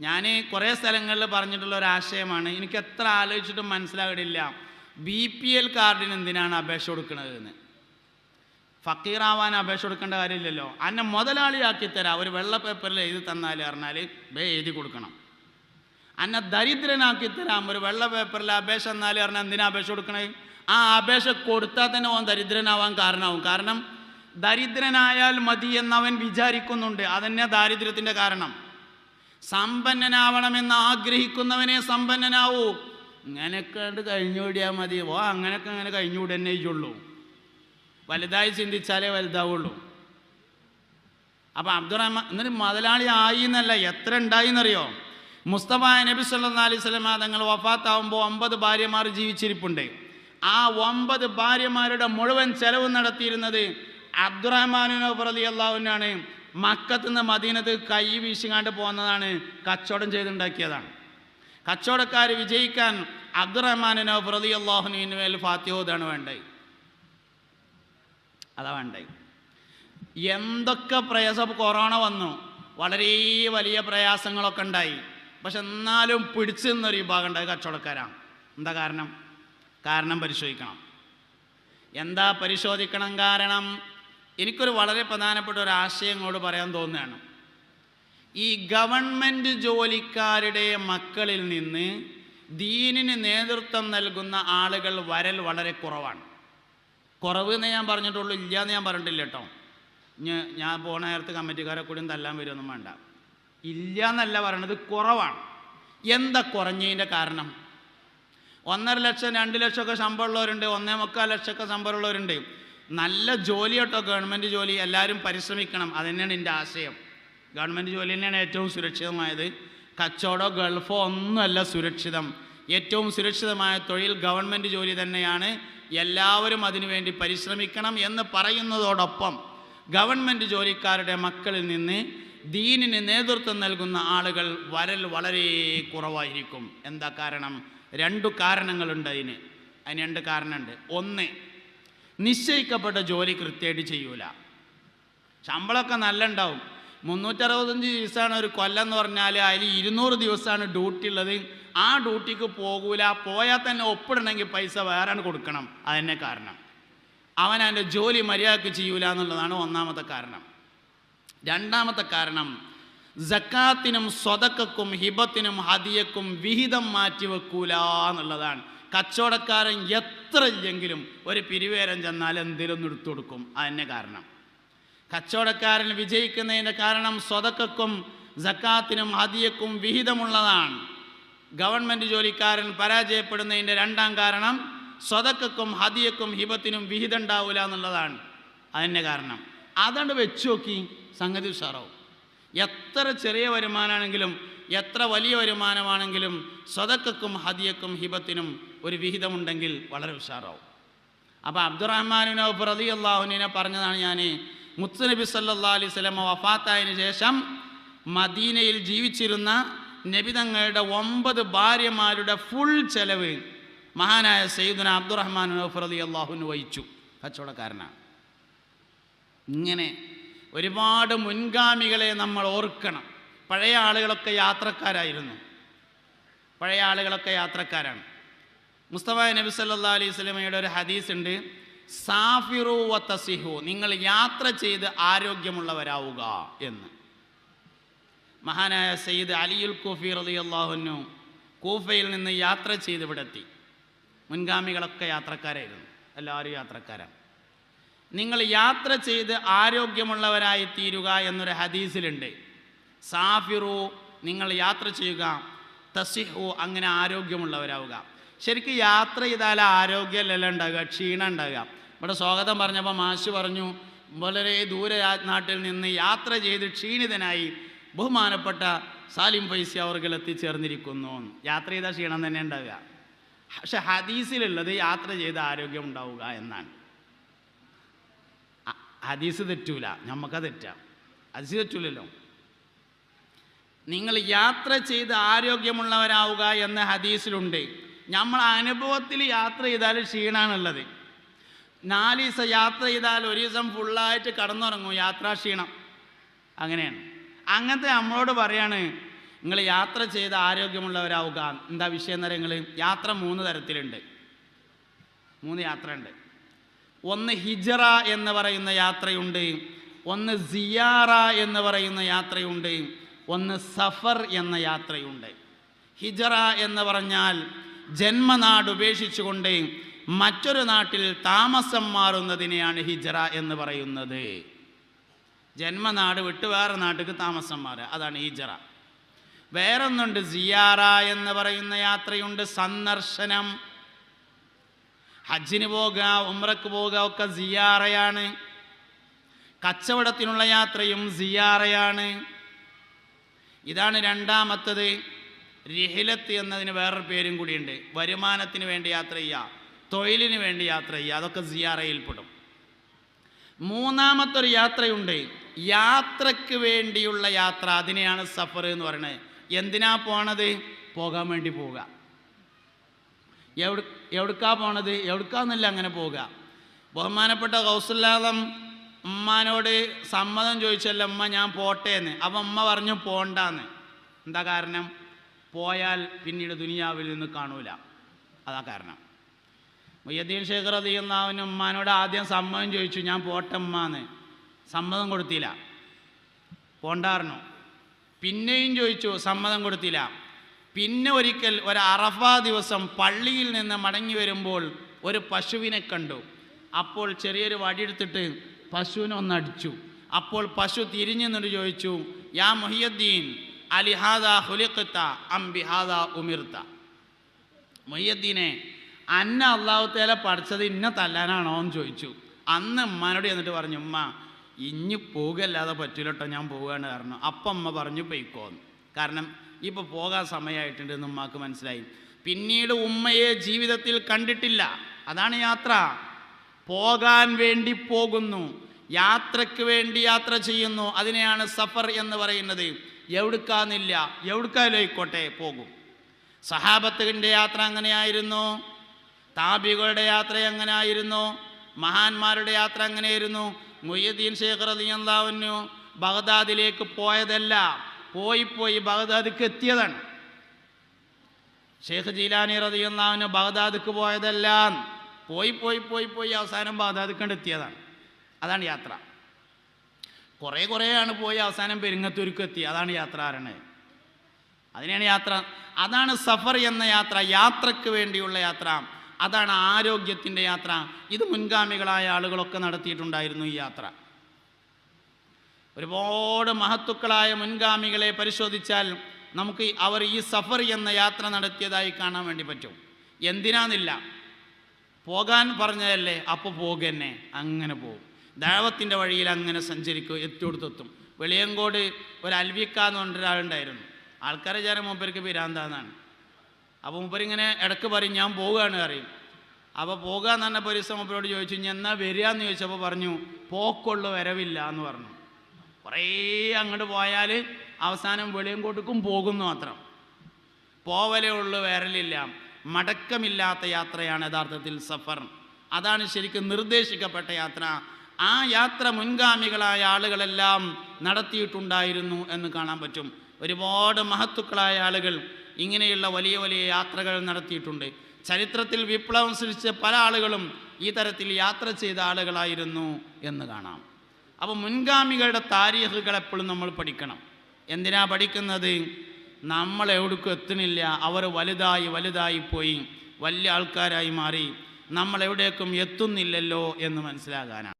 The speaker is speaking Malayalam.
ഞാൻ കുറേ സ്ഥലങ്ങളിൽ പറഞ്ഞിട്ടുള്ള ഒരു ആശയമാണ്. എനിക്ക് എത്ര ആലോചിച്ചിട്ടും മനസ്സിലാകണില്ല. ബി പി എൽ കാർഡിന് എന്തിനാണ് അപേക്ഷ കൊടുക്കുന്നത് എന്ന് ഫക്കീറാവാൻ അപേക്ഷ കൊടുക്കേണ്ട കാര്യമില്ലല്ലോ. അന്നെ മുതലാളിയാക്കി തരാം. ഒരു വെള്ള പേപ്പറിൽ എഴുതി തന്നാൽ പറഞ്ഞാൽ ബേ എഴുതി കൊടുക്കണം. അന്നെ ദരിദ്രനാക്കി തരാം. ഒരു വെള്ള പേപ്പറിൽ അപേക്ഷ എന്നാൽ പറഞ്ഞാൽ എന്തിനാ അപേക്ഷ കൊടുക്കണേ? ആ അപേക്ഷ കൊടുത്താൽ തന്നെ ഓൻ ദരിദ്രനാവാൻ കാരണമാവും കാരണം ദരിദ്രനായാൽ മതി എന്നവൻ വിചാരിക്കുന്നുണ്ട്. അതന്നെ ദാരിദ്ര്യത്തിന്റെ കാരണം. സമ്പന്നനാവണമെന്ന് ആഗ്രഹിക്കുന്നവനെ സമ്പന്നനാവൂ. ഇങ്ങനെയൊക്കെ കണ്ട് കഴിഞ്ഞുകൂടിയാൽ മതി. ഓ അങ്ങനെയൊക്കെ അങ്ങനെ കഴിഞ്ഞുകൂടി തന്നെ ഉള്ളൂ വലുതായി ചിന്തിച്ചാലേ വലുതാവുള്ളൂ. അപ്പം അബ്ദുറഹ്മാൻ എന്നിട്ട് മുതലാളി ആയി എന്നല്ല എത്ര ഉണ്ടായി എന്നറിയോ? മുസ്തഫ നബി സല്ലാ അലൈഹി തങ്ങൾ വഫാത്താവുമ്പോൾ ഒമ്പത് ഭാര്യമാർ ജീവിച്ചിരിപ്പുണ്ട്. ആ ഒമ്പത് ഭാര്യമാരുടെ മുഴുവൻ ചെലവ് നടത്തിയിരുന്നത് അബ്ദുറഹ്മാനോ പ്രതി അള്ളാഹുവിനാണ് മക്കത്ത് നിന്ന് മദീനത്ത് കൈ വീശിങ്ങാണ്ട് പോകുന്നതാണ് കച്ചവടം ചെയ്തുണ്ടാക്കിയതാണ്. കച്ചവടക്കാർ വിജയിക്കാൻ അബ്ദുറഹ്മാനോ പ്രതി അള്ളാഹുവിന് മേൽ ഫാത്തിഹോദാണ് വേണ്ടത്. അതാ വേണ്ടത്. എന്തൊക്കെ പ്രയാസം? കൊറോണ വന്നു. വളരെ വലിയ പ്രയാസങ്ങളൊക്കെ ഉണ്ടായി. പക്ഷെ എന്നാലും പിടിച്ചു നിന്നൊരു വിഭാഗം ഉണ്ടായി കച്ചവടക്കാരാണ്. എന്താ കാരണം? കാരണം പരിശോധിക്കണം. എന്താ പരിശോധിക്കണം കാരണം? എനിക്കൊരു വളരെ പ്രധാനപ്പെട്ട ഒരു ആശയം ഇങ്ങോട്ട് പറയാൻ തോന്നുകയാണ്. ഈ ഗവൺമെന്റ് ജോലിക്കാരുടെ മക്കളിൽ നിന്ന് ദീനിന് നേതൃത്വം നൽകുന്ന ആളുകൾ വരൽ വളരെ കുറവാണ്. കുറവ് എന്ന് ഞാൻ പറഞ്ഞിട്ടുള്ളൂ ഇല്ല എന്ന് ഞാൻ പറഞ്ഞിട്ടില്ല കേട്ടോ. ഞാൻ പോണ നേരത്ത് കമ്മിറ്റിക്കാരെ കൂടിയും തല്ലാൻ വരുമൊന്നും വേണ്ട. ഇല്ല എന്നല്ല പറയണത് കുറവാണ്. എന്താ കുറഞ്ഞതിന്റെ കാരണം? ഒന്നര ലക്ഷം രണ്ട് ലക്ഷമൊക്കെ ശമ്പളമുള്ളവരുണ്ട് ഒന്നേ മുക്കാൽ ലക്ഷമൊക്കെ ശമ്പളമുള്ളവരുണ്ട്. നല്ല ജോലി കേട്ടോ ഗവൺമെന്റ് ജോലി. എല്ലാവരും പരിശ്രമിക്കണം. അതുതന്നെയാണ് എന്റെ ആശയം. ഗവൺമെന്റ് ജോലി തന്നെയാണ് ഏറ്റവും സുരക്ഷിതമായത്. കച്ചവടമോ ഗൾഫോ ഒന്നുമല്ല സുരക്ഷിതം. ഏറ്റവും സുരക്ഷിതമായ തൊഴിൽ ഗവൺമെന്റ് ജോലി തന്നെയാണ്. എല്ലാവരും അതിനുവേണ്ടി പരിശ്രമിക്കണം എന്ന് പറയുന്നതോടൊപ്പം ഗവൺമെന്റ് ജോലിക്കാരുടെ മക്കളിൽ നിന്ന് ദീനിന് നേതൃത്വം നൽകുന്ന ആളുകൾ വരൽ വളരെ കുറവായിരിക്കും. എന്താ കാരണം? രണ്ടു കാരണങ്ങളുണ്ട് അതിന്. അതിന് രണ്ട് കാരണമുണ്ട്. ഒന്ന് നിശ്ചയിക്കപ്പെട്ട ജോലി കൃത്യമായിട്ട് ചെയ്യൂല. ശമ്പളമൊക്കെ നല്ല ഉണ്ടാവും മുന്നൂറ്ററുപത്തഞ്ച് ദിവസമാണ് ഒരു കൊല്ലം എന്ന് പറഞ്ഞാൽ അതിൽ ഇരുന്നൂറ് ദിവസമാണ് ഡ്യൂട്ടി ഉള്ളത്. ആ ഡ്യൂട്ടിക്ക് പോകൂല. പോയാൽ തന്നെ ഒപ്പിടണമെങ്കിൽ പൈസ വേറെ കൊടുക്കണം. അതന്നെ കാരണം. അവൻ അവന്റെ ജോലി മര്യാദയ്ക്ക് ചെയ്യൂല എന്നുള്ളതാണ് ഒന്നാമത്തെ കാരണം. രണ്ടാമത്തെ കാരണം ജക്കാത്തിനും സ്വതക്കും ഹിബത്തിനും ഹതിയക്കും വിഹിതം മാറ്റി വെക്കൂല എന്നുള്ളതാണ്. കച്ചവടക്കാരൻ എത്ര ഇല്ലെങ്കിലും ഒരു പിരിവേരം ചെന്നാൽ എന്തെങ്കിലും ഒന്ന് എടുത്തു കൊടുക്കും. അതന്നെ കാരണം. കച്ചവടക്കാരൻ വിജയിക്കുന്നതിന്റെ കാരണം സ്വതക്കും ജക്കാത്തിനും ഹദിയക്കും വിഹിതമുള്ളതാണ്. ഗവൺമെന്റ് ജോലിക്കാരൻ പരാജയപ്പെടുന്നതിന്റെ രണ്ടാം കാരണം സ്വതക്കും ഹദിയക്കും ഹിബത്തിനും വിഹിതം ഉണ്ടാവില്ല എന്നുള്ളതാണ് അതിന്റെ കാരണം. അതുകൊണ്ട് വെച്ച് നോക്കി. സംഗതി ഉഷാറാവും. എത്ര ചെറിയ വരുമാനമാണെങ്കിലും എത്ര വലിയ വരുമാനമാണെങ്കിലും സ്വതക്കും ഹദിയക്കും ഹിബത്തിനും ഒരു വിഹിതമുണ്ടെങ്കിൽ വളരെ ഉഷാറാവും. അപ്പോൾ അബ്ദുറഹ്മാനിനോ പ്രതി അള്ളാഹുവിനെ പറഞ്ഞതാണ് ഞാൻ മുത്തുനബി സല്ലാ അലൈഹി സ്വലമ വഫാത്തായതിനു ശേഷം മദീനയിൽ ജീവിച്ചിരുന്ന നബിതങ്ങളുടെ ഒമ്പത് ഭാര്യമാരുടെ ഫുൾ ചെലവ് മഹാനായ സയ്യിദുന അബ്ദുറഹ്മാൻ പ്രതി അള്ളാഹുവിന് വഹിച്ചു. കച്ചവടക്കാരനാണ്. ഇങ്ങനെ ഒരുപാട് മുൻഗാമികളെ നമ്മൾ ഓർക്കണം. പഴയ ആളുകളൊക്കെ യാത്രക്കാരായിരുന്നു. പഴയ ആളുകളൊക്കെ യാത്രക്കാരാണ്. മുസ്തഫ നബി സല്ലാ അലൈഹി സ്വലമയുടെ ഒരു ഹദീസ് ഉണ്ട് സാഫിറു വസിഹു നിങ്ങൾ യാത്ര ചെയ്ത് ആരോഗ്യമുള്ളവരാവുക എന്ന്. മഹാനായ സയ്യിദ് അലിയുൽ കൂഫി റലി അള്ളാഹുനു കൂഫയിൽ നിന്ന് യാത്ര ചെയ്ത് ഇവിടെത്തി. മുൻഗാമികളൊക്കെ യാത്രക്കാരായിരുന്നു എല്ലാവരും യാത്രക്കാരാണ്. നിങ്ങൾ യാത്ര ചെയ്ത് ആരോഗ്യമുള്ളവരായി തീരുക എന്നൊരു ഹദീസിലുണ്ട്. സാഫിറു നിങ്ങൾ യാത്ര ചെയ്യുക. തസിഹു അങ്ങനെ ആരോഗ്യമുള്ളവരാവുക. ശരിക്കും യാത്ര ചെയ്താൽ ആരോഗ്യമല്ല ഉണ്ടാകുക ക്ഷീണം ഉണ്ടാകുക ഇവിടെ സ്വാഗതം പറഞ്ഞപ്പോൾ മാഷ് പറഞ്ഞു വളരെ ദൂരെ നാട്ടിൽ നിന്ന് യാത്ര ചെയ്ത് ക്ഷീണിതനായി ബഹുമാനപ്പെട്ട സാലിം ഫൈസി അവർകൾ എത്തിച്ചേർന്നിരിക്കുന്നു. യാത്ര ചെയ്താൽ ക്ഷീണം തന്നെ ഉണ്ടാകുക പക്ഷെ ഹദീസിലുള്ളത് യാത്ര ചെയ്ത് ആരോഗ്യം ഉണ്ടാവുക എന്നാണ്. ഹദീസ് തെറ്റൂല നമുക്ക് തെറ്റാം. ഹദീസ് തെറ്റൂലല്ലോ. നിങ്ങൾ യാത്ര ചെയ്ത് ആരോഗ്യമുള്ളവരാവുക എന്ന ഹദീസിലുണ്ട്. നമ്മൾ അനുഭവത്തിൽ യാത്ര ചെയ്താൽ ക്ഷീണാണുള്ളത്. നാല് ദിവസം യാത്ര ചെയ്താൽ ഒരു ദിവസം ഫുള്ളായിട്ട് കടന്നുറങ്ങും യാത്രാ ക്ഷീണം. അങ്ങനെയാണ്. അങ്ങനത്തെ നമ്മളോട് പറയാണ് നിങ്ങൾ യാത്ര ചെയ്ത് ആരോഗ്യമുള്ളവരാവുക. എന്താ വിഷയം എന്ന് നിങ്ങൾ യാത്ര മൂന്ന് തരത്തിലുണ്ട്. മൂന്ന് യാത്ര ഉണ്ട് ഒന്ന് ഹിജറ എന്ന് പറയുന്ന യാത്രയുണ്ട്. ഒന്ന് സിയാറ എന്ന് പറയുന്ന യാത്രയുണ്ട്. ഒന്ന് സഫർ എന്ന യാത്രയുണ്ട്. ഹിജറ എന്ന് പറഞ്ഞാൽ ജന്മനാട് ഉപേക്ഷിച്ചുകൊണ്ട് മറ്റൊരു നാട്ടിൽ താമസം മാറുന്നതിനെയാണ് ഹിജറ എന്ന് പറയുന്നത്. ജന്മനാട് വിട്ട് വേറെ നാട്ടിൽ താമസം മാറുക അതാണ് ഹിജറ. വേറൊന്നുണ്ട് സിയാറ എന്ന് പറയുന്ന യാത്രയുണ്ട് സന്ദർശനം. ഹജ്ജിന് പോകുക ഉമ്രക്ക് പോകുക ഒക്കെ സിയാറയാണ്. കച്ചവടത്തിനുള്ള യാത്രയും സിയാറയാണ്. ഇതാണ് രണ്ടാമത്തത്. റിഹിലത്ത് എന്നതിന് വേറൊരു പേരും കൂടിയുണ്ട്. വരുമാനത്തിന് വേണ്ടി യാത്ര ചെയ്യുക തൊഴിലിന് വേണ്ടി യാത്ര ചെയ്യുക അതൊക്കെ സിയാറയിൽപ്പെടും. മൂന്നാമത്തൊരു യാത്രയുണ്ട്. യാത്രയ്ക്ക് വേണ്ടിയുള്ള യാത്ര അതിനെയാണ് സഫർ എന്ന് പറയുന്നത്. എന്തിനാ പോണത്? പോകാൻ വേണ്ടി പോവുക. എവിടെ എവിടുക്കാ പോണത്? എവിടുക്കാന്നല്ല അങ്ങനെ പോവുക. ബഹുമാനപ്പെട്ട കൗസല്ലാദം ഉമ്മാനോട് സമ്മതം ചോദിച്ചല്ല ഉമ്മ ഞാൻ പോട്ടേന്ന്. അപ്പം ഉമ്മ പറഞ്ഞു പോണ്ടാന്ന്. എന്താ കാരണം? പോയാൽ പിന്നീട് ദുനിയാവിൽ നിന്ന് കാണൂല. അതാ കാരണം. മുയ്യദ്ദീൻ ശേഖർ അതിയെന്നാവിന് ഉമ്മാനോട് ആദ്യം സമ്മതം ചോദിച്ചു ഞാൻ പോട്ടെ ഉമ്മാന്ന്. സമ്മതം കൊടുത്തില്ല. പോണ്ടായിരുന്നു പിന്നെയും ചോദിച്ചു സമ്മതം കൊടുത്തില്ല. പിന്നെ ഒരിക്കൽ ഒരു അറഫ ദിവസം പള്ളിയിൽ നിന്ന് മടങ്ങി വരുമ്പോൾ ഒരു പശുവിനെ കണ്ടു. അപ്പോൾ ചെറിയൊരു വടിയെടുത്തിട്ട് പശുവിനെ ഒന്ന് അടിച്ചു അപ്പോൾ പശു തിരിഞ്ഞു നിന്ന് ചോദിച്ചു യാ മൊഹിയുദ്ദീൻ അലിഹാദ ഹുലിഖത്ത അംബിഹാദ ഉമിർത്ത. മൊയ്യദ്ദീനെ അന്ന അള്ളാഹു തേല പഠിച്ചത് ഇന്ന തല്ലാനാണോ എന്ന് ചോദിച്ചു. അന്ന് ഉമ്മാനോട് എന്നിട്ട് പറഞ്ഞു ഉമ്മ ഇഞ്ഞു പോകല്ലാതെ പറ്റൂലട്ടോ ഞാൻ പോവുകയാണ് കാരണം അപ്പം ഉമ്മ പറഞ്ഞു പൊയ്ക്കോന്ന്. കാരണം ഇപ്പോൾ പോകാൻ സമയമായിട്ടുണ്ട് എന്ന് ഉമ്മാക്ക് മനസ്സിലായി. പിന്നീട് ഉമ്മയെ ജീവിതത്തിൽ കണ്ടിട്ടില്ല. അതാണ് യാത്ര. പോകാൻ വേണ്ടി പോകുന്നു. യാത്രയ്ക്ക് വേണ്ടി യാത്ര ചെയ്യുന്നു. അതിനെയാണ് സഫർ എന്ന് പറയുന്നത്. എവിടുക്കാന്നില്ല. എവിടുക്കാലോയിക്കോട്ടെ പോകും. സഹാബത്തിന്റെ യാത്ര അങ്ങനെയായിരുന്നു. താബികളുടെ യാത്ര എങ്ങനെയായിരുന്നു മഹാന്മാരുടെ യാത്ര എങ്ങനെയായിരുന്നു മുയ്യദ്ദീൻ ശേഖർ റലിയല്ലാവുന്നു ബഗ്ദാദിലേക്ക് പോയതല്ല. പോയി പോയി ബഗ്ദാദിക്ക് എത്തിയതാണ്. ഷേഖ് ജീലാനി റതിയുള്ളവന് ബഗ്ദാദിക്ക് പോയതല്ല. പോയി പോയി പോയി പോയി അവസാനം ബാധാതുക്കണ്ട് എത്തിയതാണ് അതാണ് യാത്ര. കുറേ കുറേയാണ് പോയി അവസാനം പെരുങ്ങത്തൂർക്ക് എത്തി. അതാണ് യാത്ര ആരണേ അതിനെയാണ് യാത്ര. അതാണ് സഫർ എന്ന യാത്ര യാത്രയ്ക്ക് വേണ്ടിയുള്ള യാത്ര. അതാണ് ആരോഗ്യത്തിന്റെ യാത്ര. ഇത് മുൻഗാമികളായ ആളുകളൊക്കെ നടത്തിയിട്ടുണ്ടായിരുന്നു ഈ യാത്ര. ഒരുപാട് മഹത്തുക്കളായ മുൻഗാമികളെ പരിശോധിച്ചാൽ നമുക്ക് അവർ ഈ സഫർ എന്ന യാത്ര നടത്തിയതായി കാണാൻ വേണ്ടി പറ്റും. എന്തിനാന്നില്ല? പോകാൻ പറഞ്ഞതല്ലേ അപ്പോൾ പോകന്നെ. അങ്ങനെ പോകും. ദൈവത്തിന്റെ വഴിയിൽ അങ്ങനെ സഞ്ചരിക്കും എത്തിയെടുത്തെത്തും. വെളിയങ്കോട് ഒരു അൽവിക്ക എന്ന് പറഞ്ഞ ഒരാളുണ്ടായിരുന്നു ആൾക്കാരെ ചേരാൻ മൂപ്പർക്ക് പിരാന്താന്നാണ്. അപ്പോൾ മൂപ്പരിങ്ങനെ ഇടയ്ക്ക് പറയും ഞാൻ പോവുകയാണ് അറിയും അപ്പോൾ പോകുക എന്ന് പറഞ്ഞപ്പോൾ ഒരു മൂപ്പരോട് ചോദിച്ചു ഞാൻ എന്നാ വരിക എന്ന് ചോദിച്ചപ്പോൾ പറഞ്ഞു പോക്കുള്ള വരവില്ല എന്ന് പറഞ്ഞു. കുറേ അങ്ങോട്ട് പോയാൽ അവസാനം വെളിയങ്കോട്ടേക്കും പോകുന്നു മാത്രം. പോവലേ ഉള്ളു വരലില്ല. മടക്കമില്ലാത്ത യാത്രയാണ് യഥാർത്ഥത്തിൽ സഫർ. അതാണ് ശരിക്കും നിർദ്ദേശിക്കപ്പെട്ട യാത്ര. ആ യാത്ര മുൻഗാമികളായ ആളുകളെല്ലാം നടത്തിയിട്ടുണ്ടായിരുന്നു എന്ന് കാണാൻ പറ്റും. ഒരുപാട് മഹത്തുക്കളായ ആളുകൾ ഇങ്ങനെയുള്ള വലിയ വലിയ യാത്രകൾ നടത്തിയിട്ടുണ്ട്. ചരിത്രത്തിൽ വിപ്ലവം സൃഷ്ടിച്ച പല ആളുകളും ഈ തരത്തിൽ യാത്ര ചെയ്ത ആളുകളായിരുന്നു എന്ന് കാണാം. അപ്പോൾ മുൻഗാമികളുടെ താരീഖുകൾ എപ്പോഴും നമ്മൾ പഠിക്കണം. എന്തിനാ പഠിക്കുന്നത്? നമ്മൾ എവിടേക്കും എത്തുന്നില്ല. അവർ വലുതായി വലുതായി പോയി. വലിയ ആൾക്കാരായി മാറി. നമ്മൾ എവിടേക്കും എത്തുന്നില്ലല്ലോ എന്ന് മനസ്സിലാകാനാണ്.